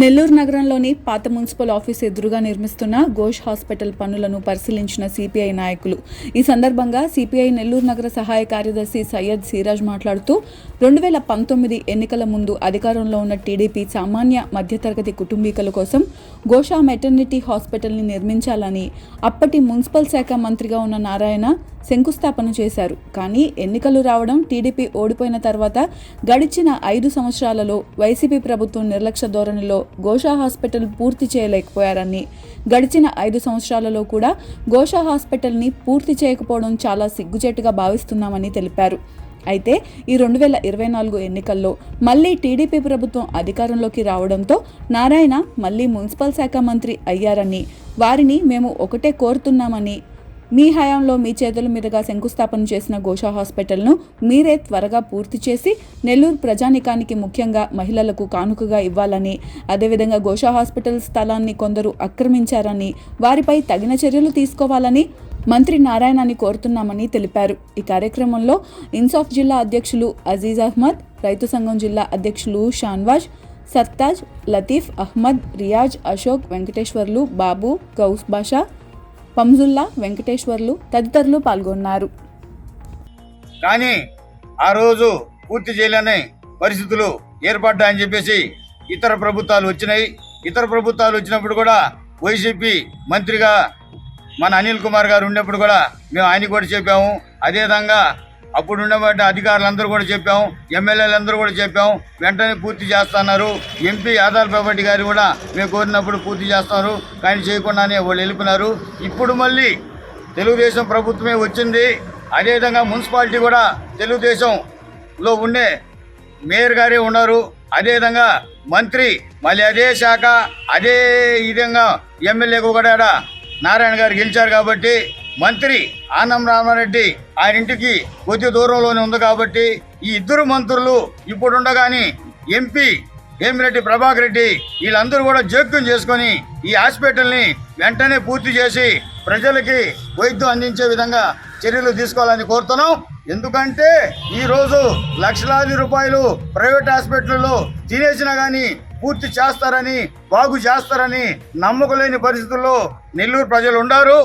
నెల్లూరు నగరంలోని పాత municipal office ఎదురుగా నిర్మిస్తున్న ఘోష్ హాస్పిటల్ పనులను పరిశీలించిన సిపిఐ నాయకులు. ఈ సందర్భంగా సిపిఐ నెల్లూరు నగర సహాయ కార్యదర్శి సయ్యద్ సిరాజ్ మాట్లాడుతూ రెండు వేల పంతొమ్మిది ఎన్నికల ముందు అధికారంలో ఉన్న టీడీపీ సామాన్య మధ్యతరగతి కుటుంబీకుల కోసం ఘోషా మెటర్నిటీ హాస్పిటల్ని నిర్మించాలని అప్పటి మున్సిపల్ శాఖ మంత్రిగా ఉన్న నారాయణ శంకుస్థాపన చేశారు. కానీ ఎన్నికలు రావడం టీడీపీ ఓడిపోయిన తర్వాత గడిచిన ఐదు సంవత్సరాలలో వైసీపీ ప్రభుత్వం నిర్లక్ష్య ధోరణిలో గోషా హాస్పిటల్ పూర్తి చేయలేకపోయారని గడిచిన ఐదు సంవత్సరాలలో కూడా గోషా హాస్పిటల్ని పూర్తి చేయకపోవడం చాలా సిగ్గుచేటుగా భావిస్తున్నామని తెలిపారు. అయితే ఈ రెండు వేల ఇరవై నాలుగు ఎన్నికల్లో మళ్ళీ టీడీపీ ప్రభుత్వం అధికారంలోకి రావడంతో నారాయణ మళ్ళీ మున్సిపల్ శాఖ మంత్రి అయ్యారని వారిని మేము ఒకటే కోరుతున్నామని మీ హయాంలో మీ చేతుల మీదుగా శంకుస్థాపన చేసిన గోషా హాస్పిటల్ను మీరే త్వరగా పూర్తి చేసి నెల్లూరు ప్రజానికానికి ముఖ్యంగా మహిళలకు కానుకగా ఇవ్వాలని అదేవిధంగా గోషా హాస్పిటల్ స్థలాన్ని కొందరు ఆక్రమించారని వారిపై తగిన చర్యలు తీసుకోవాలని మంత్రి నారాయణని కోరుతున్నామని తెలిపారు. ఈ కార్యక్రమంలో ఇన్సాఫ్ జిల్లా అధ్యక్షులు అజీజ్ అహ్మద్ రైతు సంఘం జిల్లా అధ్యక్షులు షాన్వాజ్ సర్తాజ్ లతీఫ్ అహ్మద్ రియాజ్ అశోక్ వెంకటేశ్వర్లు బాబు గౌస్ బాషా పంజుల్లా వెంకటేశ్వర్లు తదితరులు పాల్గొన్నారు. కానీ ఆ రోజు పూర్తి చేయలేని పరిస్థితులు ఏర్పడ్డాయని చెప్పేసి ఇతర ప్రభుత్వాలు వచ్చినాయి. ఇతర ప్రభుత్వాలు వచ్చినప్పుడు కూడా వైసీపీ మంత్రిగా మన అనిల్ కుమార్ గారు ఉన్నప్పుడు కూడా మేము ఆయన కూడా చెప్పాము. అదేవిధంగా అప్పుడు ఉన్నటువంటి అధికారులందరూ కూడా చెప్పాం ఎమ్మెల్యేలందరూ కూడా చెప్పాం వెంటనే పూర్తి చేస్తున్నారు. ఎంపీ ఆధార్ బాబట్టి గారు కూడా మేము కోరినప్పుడు పూర్తి చేస్తున్నారు కానీ చేయకుండానే వాళ్ళు వెళ్ళిపోయినారు. ఇప్పుడు మళ్ళీ తెలుగుదేశం ప్రభుత్వమే వచ్చింది. అదేవిధంగా మున్సిపాలిటీ కూడా తెలుగుదేశంలో ఉండే మేయర్ గారే ఉన్నారు. అదేవిధంగా మంత్రి మళ్ళీ అదే శాఖ అదే విధంగా ఎమ్మెల్యేకు కూడా ఆడ నారాయణ గారు గెలిచారు కాబట్టి మంత్రి ఆనం రామారెడ్డి ఆయన ఇంటికి కొద్ది దూరంలోనే ఉంది కాబట్టి ఈ ఇద్దరు మంత్రులు ఇప్పుడు ఉండగాని ఎంపీ వేమిరెడ్డి ప్రభాకర్ రెడ్డి వీళ్ళందరూ కూడా జోక్యం చేసుకొని ఈ హాస్పిటల్ని వెంటనే పూర్తి చేసి ప్రజలకి వైద్యం అందించే విధంగా చర్యలు తీసుకోవాలని కోరుతున్నాం. ఎందుకంటే ఈరోజు లక్షలాది రూపాయలు ప్రైవేట్ హాస్పిటల్లో తినేసినా కానీ పూర్తి చేస్తారని బాగు చేస్తారని నమ్మకలేని పరిస్థితుల్లో నెల్లూరు ప్రజలు ఉండారు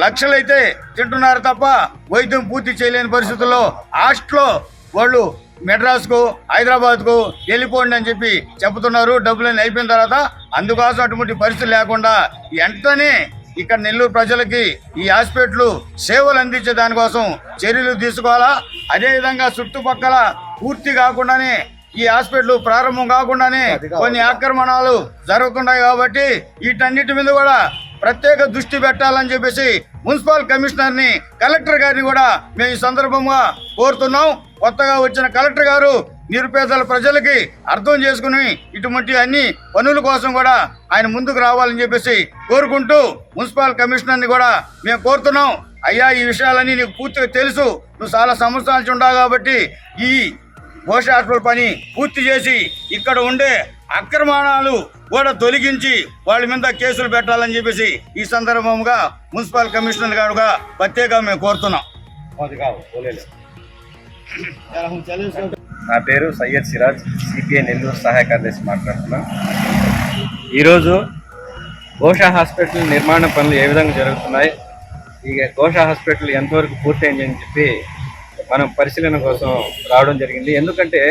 లక్షలైతే తింటున్నారు తప్ప వైద్యం పూర్తి చేయలేని పరిస్థితుల్లో హాస్టల్లో వాళ్ళు మెడ్రాస్కు హైదరాబాద్కు వెళ్ళిపోండి అని చెప్పి చెబుతున్నారు. డబ్బులన్నీ అయిపోయిన తర్వాత అందుకోసం అటువంటి పరిస్థితి లేకుండా వెంటనే ఇక్కడ నెల్లూరు ప్రజలకి ఈ హాస్పిటల్ సేవలు అందించే దానికోసం చర్యలు తీసుకోవాలా? అదేవిధంగా చుట్టుపక్కల పూర్తి కాకుండానే ఈ హాస్పిటల్ ప్రారంభం కాకుండానే కొన్ని ఆక్రమణాలు జరుగుతున్నాయి కాబట్టి వీటన్నిటి మీద కూడా ప్రత్యేక దృష్టి పెట్టాలని చెప్పేసి మున్సిపల్ కమిషనర్ని కలెక్టర్ గారిని కూడా మేము ఈ సందర్భంగా కోరుతున్నాం. కొత్తగా వచ్చిన కలెక్టర్ గారు నిరుపేదల ప్రజలకి అర్థం చేసుకుని ఇటువంటి అన్ని పనుల కోసం కూడా ఆయన ముందుకు రావాలని చెప్పేసి కోరుకుంటూ మున్సిపల్ కమిషనర్ని కూడా మేము కోరుతున్నాం. అయ్యా ఈ విషయాలన్నీ నీకు పూర్తిగా తెలుసు. నువ్వు చాలా సంవత్సరాల నుంచి కాబట్టి ఈ ఘోష హాస్పిటల్ పని పూర్తి చేసి ఇక్కడ ఉండే అక్రమాణాలు కూడా తొలగించి వాళ్ళ మీద కేసులు పెట్టాలని చెప్పేసి ఈ సందర్భంగా మున్సిపల్ కమిషనర్ గారుగా ప్రత్యేకంగా మేము కోరుతున్నాం. నా పేరు సయ్యద్ సిరాజ్ సిపిఐ నెల్లూరు సహాయ కార్యదర్శి మాట్లాడుతున్నాం. ఈరోజు ఘోష హాస్పిటల్ నిర్మాణ పనులు ఏ విధంగా జరుగుతున్నాయి? ఈ ఘోష హాస్పిటల్ ఎంతవరకు పూర్తయింది అని చెప్పి మనం పరిశీలన కోసం రావడం జరిగింది. ఎందుకంటే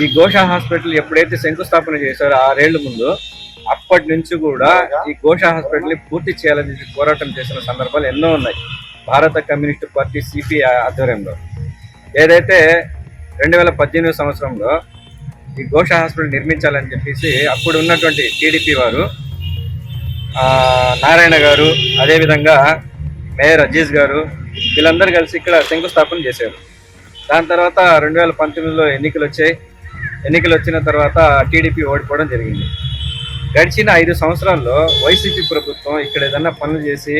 ఈ ఘోష హాస్పిటల్ ఎప్పుడైతే శంకుస్థాపన చేశారో ఆరేళ్ళ ముందు అప్పటి నుంచి కూడా ఈ ఘోష హాస్పిటల్ని పూర్తి చేయాలని పోరాటం చేసిన సందర్భాలు ఎన్నో ఉన్నాయి. భారత కమ్యూనిస్ట్ పార్టీ సిపి ఆధ్వర్యంలో. ఏదైతే రెండు వేల పద్దెనిమిది సంవత్సరంలో ఈ ఘోష హాస్పిటల్ నిర్మించాలని చెప్పేసి అప్పుడు ఉన్నటువంటి టీడీపీ వారు నారాయణ గారు అదేవిధంగా మేయర్ అజీజ్ గారు వీళ్ళందరూ కలిసి ఇక్కడ శంకుస్థాపన చేశారు. దాని తర్వాత రెండు వేల పంతొమ్మిదిలో ఎన్నికలు వచ్చాయి. ఎన్నికలు వచ్చిన తర్వాత టీడీపీ ఓడిపోవడం జరిగింది. గడిచిన ఐదు సంవత్సరాల్లో వైసీపీ ప్రభుత్వం ఇక్కడ ఏదన్నా పనులు చేసి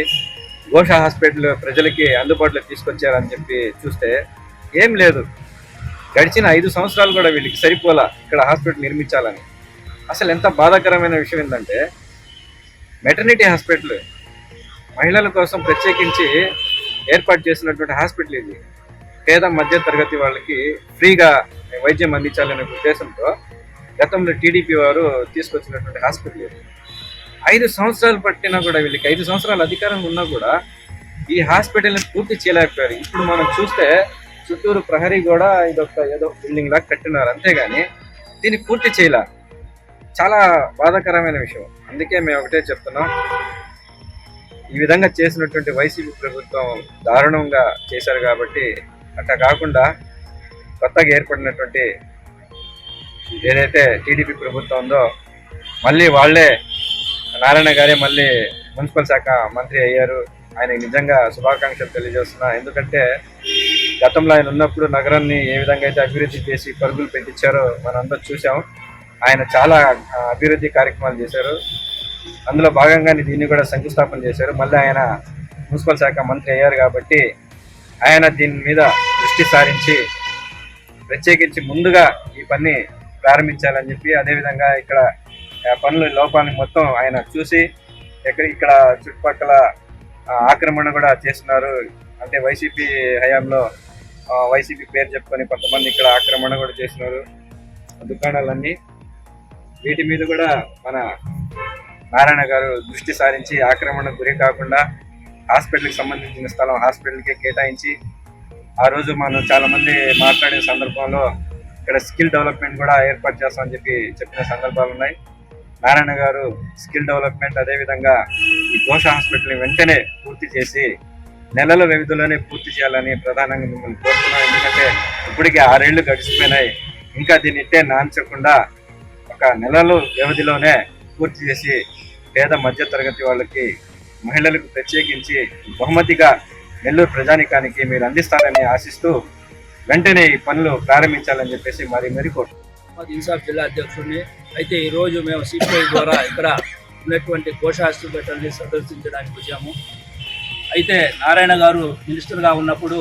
ఘోష హాస్పిటల్ ప్రజలకి అందుబాటులోకి తీసుకొచ్చారని చెప్పి చూస్తే ఏం లేదు. గడిచిన ఐదు సంవత్సరాలు కూడా వీళ్ళకి సరిపోలా ఇక్కడ హాస్పిటల్ నిర్మించాలని. అసలు ఎంత బాధాకరమైన విషయం ఏంటంటే మెటర్నిటీ హాస్పిటల్ మహిళల కోసం ప్రత్యేకించి ఏర్పాటు చేసినటువంటి హాస్పిటల్ ఇది. పేద మధ్య తరగతి వాళ్ళకి ఫ్రీగా వైద్యం అందించాలనే ఉద్దేశంతో గతంలో టీడీపీ వారు తీసుకొచ్చినటువంటి హాస్పిటల్ ఐదు సంవత్సరాలు పట్టినా కూడా వీళ్ళకి ఐదు సంవత్సరాలు అధికారం ఉన్నా కూడా ఈ హాస్పిటల్ని పూర్తి చేయలేకపోయారు. ఇప్పుడు మనం చూస్తే చుట్టూరు ప్రహరీ కూడా ఇదొక ఏదో బిల్డింగ్ లాగా కట్టినారు. అంతేగాని దీన్ని పూర్తి చేయలే. చాలా బాధాకరమైన విషయం. అందుకే మేము ఒకటే చెప్తున్నాం. ఈ విధంగా చేసినటువంటి వైసీపీ ప్రభుత్వం దారుణంగా చేశారు కాబట్టి అట్లా కాకుండా కొత్తగా ఏర్పడినటువంటి ఏదైతే టీడీపీ ప్రభుత్వం ఉందో మళ్ళీ వాళ్ళే నారాయణ గారే మళ్ళీ మున్సిపల్ శాఖ మంత్రి అయ్యారు. ఆయనకి నిజంగా శుభాకాంక్షలు తెలియజేస్తున్నా. ఎందుకంటే గతంలో ఆయన ఉన్నప్పుడు నగరాన్ని ఏ విధంగా అయితే అభివృద్ధి చేసి పరుగులు పెట్టించారో మనందరూ చూసాం ఆయన చాలా అభివృద్ధి కార్యక్రమాలు చేశారు. అందులో భాగంగానే దీన్ని కూడా శంకుస్థాపన చేశారు. మళ్ళీ ఆయన మున్సిపల్ శాఖ మంత్రి అయ్యారు కాబట్టి ఆయన దీని మీద దృష్టి సారించి ప్రత్యేకించి ముందుగా ఈ పని ప్రారంభించాలని చెప్పి అదేవిధంగా ఇక్కడ పనుల లోపాన్ని మొత్తం ఆయన చూసి ఎక్కడ ఇక్కడ చుట్టుపక్కల ఆక్రమణ కూడా చేస్తున్నారు. అంటే వైసీపీ హయాంలో వైసీపీ పేరు చెప్పుకొని కొంతమంది ఇక్కడ ఆక్రమణ కూడా చేస్తున్నారు. దుకాణాలన్నీ. వీటి మీద కూడా మన నారాయణ గారు దృష్టి సారించి ఆక్రమణకు గురి కాకుండా హాస్పిటల్కి సంబంధించిన స్థలం హాస్పిటల్కి కేటాయించి ఆ రోజు మనం చాలామంది మాట్లాడిన సందర్భంలో ఇక్కడ స్కిల్ డెవలప్మెంట్ కూడా ఏర్పాటు చేస్తామని చెప్పి చెప్పిన సందర్భాలు ఉన్నాయి. నారాయణ గారు స్కిల్ డెవలప్మెంట్ అదేవిధంగా ఈ దోష హాస్పిటల్ని వెంటనే పూర్తి చేసి నెలల వ్యవధిలోనే పూర్తి చేయాలని ప్రధానంగా మిమ్మల్ని కోరుతున్నాం. ఎందుకంటే ఇప్పటికే ఆరేళ్ళు గడిచిపోయినాయి. ఇంకా దీన్ని ఇట్టే నాంచకుండా ఒక నెలల వ్యవధిలోనే పూర్తి చేసి పేద మధ్య తరగతి వాళ్ళకి మహిళలకు ప్రత్యేకించి బహుమతిగా నెల్లూరు ప్రజానికానికి మీరు అందిస్తారని ఆశిస్తూ వెంటనే ఈ పనులు ప్రారంభించాలని చెప్పేసి మరి మరి కోరు ఇన్సాఫ్ జిల్లా అధ్యక్షుడిని. అయితే ఈరోజు మేము సిపిఐ ద్వారా ఇక్కడ ఉన్నటువంటి కోశ హాస్పిటల్ని సందర్శించడానికి వచ్చాము. అయితే నారాయణ గారు మినిస్టర్గా ఉన్నప్పుడు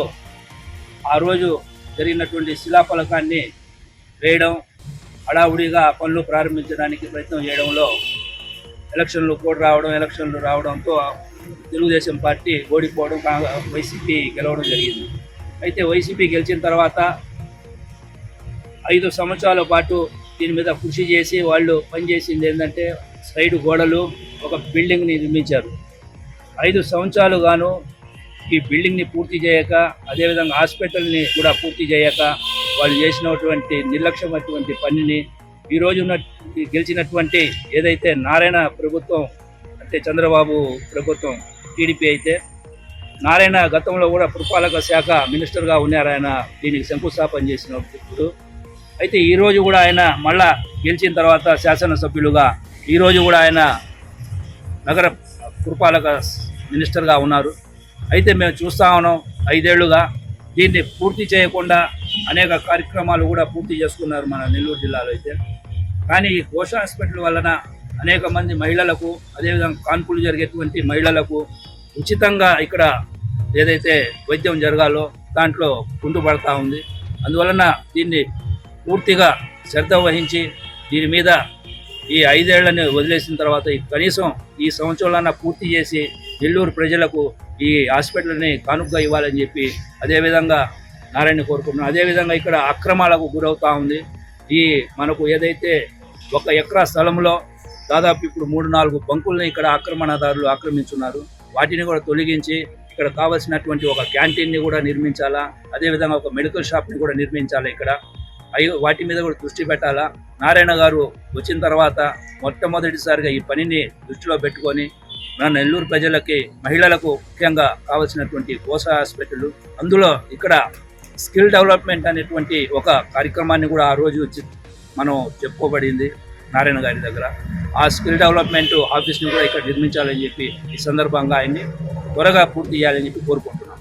ఆ రోజు జరిగినటువంటి శిలాఫలకాన్ని వేయడం హడావుడిగా పనులు ప్రారంభించడానికి ప్రయత్నం చేయడంలో ఎలక్షన్లు కూడా రావడం ఎలక్షన్లు రావడంతో తెలుగుదేశం పార్టీ ఓడిపోవడం వైసీపీ గెలవడం జరిగింది. అయితే వైసీపీ గెలిచిన తర్వాత ఐదు సంవత్సరాల పాటు దీని మీద కృషి చేసి వాళ్ళు పనిచేసింది ఏంటంటే సైడ్ గోడలు ఒక బిల్డింగ్ని నిర్మించారు. ఐదు సంవత్సరాలు గాను ఈ బిల్డింగ్ని పూర్తి చేయక అదేవిధంగా హాస్పిటల్ని కూడా పూర్తి చేయక వాళ్ళు చేసినటువంటి నిర్లక్ష్యమైనటువంటి పనిని ఈ ఉన్న గెలిచినటువంటి ఏదైతే నారాయణ ప్రభుత్వం అంటే చంద్రబాబు ప్రభుత్వం టీడీపీ అయితే నారాయణ గతంలో కూడా పురపాలక శాఖ మినిస్టర్గా ఉన్నారు ఆయన. దీనికి శంకుస్థాపన చేసినప్పుడు అయితే ఈరోజు కూడా ఆయన మళ్ళా గెలిచిన తర్వాత శాసనసభ్యులుగా ఈరోజు కూడా ఆయన నగర పురపాలక మినిస్టర్గా ఉన్నారు. అయితే మేము చూస్తా ఉన్నాం ఐదేళ్ళుగా దీన్ని పూర్తి చేయకుండా అనేక కార్యక్రమాలు కూడా పూర్తి చేసుకున్నారు మన నెల్లూరు జిల్లాలో అయితే. కానీ ఈ ఘోష హాస్పిటల్ వలన అనేక మంది మహిళలకు అదేవిధంగా కాన్పులు జరిగేటువంటి మహిళలకు ఉచితంగా ఇక్కడ ఏదైతే వైద్యం జరగాలో దాంట్లో కుంటుపడతా ఉంది. అందువలన దీన్ని పూర్తిగా శ్రద్ధ వహించి దీని మీద ఈ ఐదేళ్ళని వదిలేసిన తర్వాత కనీసం ఈ సంవత్సరాలన్నా పూర్తి చేసి నెల్లూరు ప్రజలకు ఈ హాస్పిటల్ని కానుకగా ఇవ్వాలని చెప్పి అదేవిధంగా నారాయణ కోరుకుంటున్నాం. అదేవిధంగా ఇక్కడ అక్రమాలకు గురవుతూ ఉంది. ఈ మనకు ఏదైతే ఒక ఎకరా స్థలంలో దాదాపు ఇప్పుడు మూడు నాలుగు బంకుల్ని ఇక్కడ ఆక్రమణదారులు ఆక్రమించున్నారు. వాటిని కూడా తొలగించి ఇక్కడ కావలసినటువంటి ఒక క్యాంటీన్ని కూడా నిర్మించాలా అదేవిధంగా ఒక మెడికల్ షాప్ని కూడా నిర్మించాలా ఇక్కడ. అవి వాటి మీద కూడా దృష్టి పెట్టాలా. నారాయణ గారు వచ్చిన తర్వాత మొట్టమొదటిసారిగా ఈ పనిని దృష్టిలో పెట్టుకొని మన నెల్లూరు ప్రజలకి మహిళలకు ముఖ్యంగా కావలసినటువంటి కోస హాస్పిటల్ అందులో ఇక్కడ స్కిల్ డెవలప్మెంట్ అనేటువంటి ఒక కార్యక్రమాన్ని కూడా ఆ రోజు మనం చెప్పుకోబడింది నారాయణ గారి దగ్గర. ఆ స్కిల్ డెవలప్మెంట్ ఆఫీస్ని కూడా ఇక్కడ నిర్మించాలని చెప్పి ఈ సందర్భంగా ఆయన్ని త్వరగా పూర్తి చేయాలని చెప్పి కోరుకుంటున్నాం.